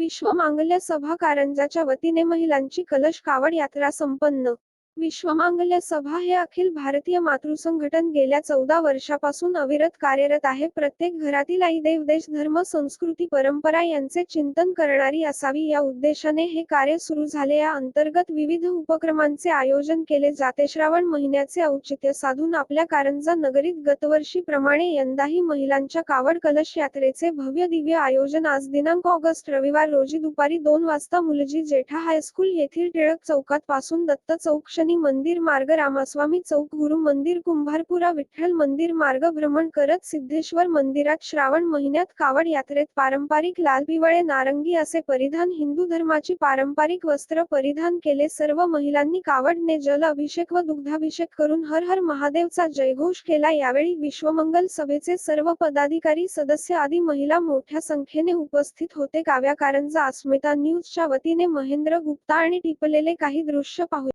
विश्वमांगल्य सभा कारंजाच्या वतीने महिलांची कलश कावड यात्रा संपन्न. विश्वमांगल्य सभा हे अखिल भारतीय मातृसंघटन गेल्या चौदा वर्षापासून अविरत कार्यरत आहे. प्रत्येक घरातील आई देव देश धर्म संस्कृती परंपरा यांचे चिंतन करणारी असावी. या उद्देशाने हे कार्य सुरू झाले. या अंतर्गत विविध उपक्रमांचे आयोजन केले जाते. श्रावण महिन्याचे औचित्य साधून आपल्या कारंजा नगरीत गतवर्षी प्रमाणे यंदाही महिलांच्या कावड कलश यात्रेचे भव्य दिव्य आयोजन आज दिनांक ऑगस्ट रविवार रोजी दुपारी दोन वाजता मुलजी जेठा हायस्कूल येथील टिळक चौकात पासून दत्त चौक शनी मंदिर मार्ग रामास्वामी चौक गुरु मंदिर कुंभारपुरा विठ्ठल मंदिर मार्ग भ्रमण करत सिद्धेश्वर मंदिरात श्रावण महिन्यात कावड यात्रेत पारंपरिक लाल पिवळे नारंगी असे परिधान हिंदू धर्माची पारंपरिक वस्त्र परिधान केले. सर्व महिलांनी कावडने जल अभिषेक व दुग्धाभिषेक करून हर हर महादेवचा जयघोष केला. यावेळी विश्वमंगल सभेचे सर्व पदाधिकारी सदस्य आदी महिला मोठ्या संख्येने उपस्थित होते. काव्या कारंजा अस्मिता न्यूजच्या वतीने महेंद्र गुप्ता आणि टिपलेले काही दृश्य पाहू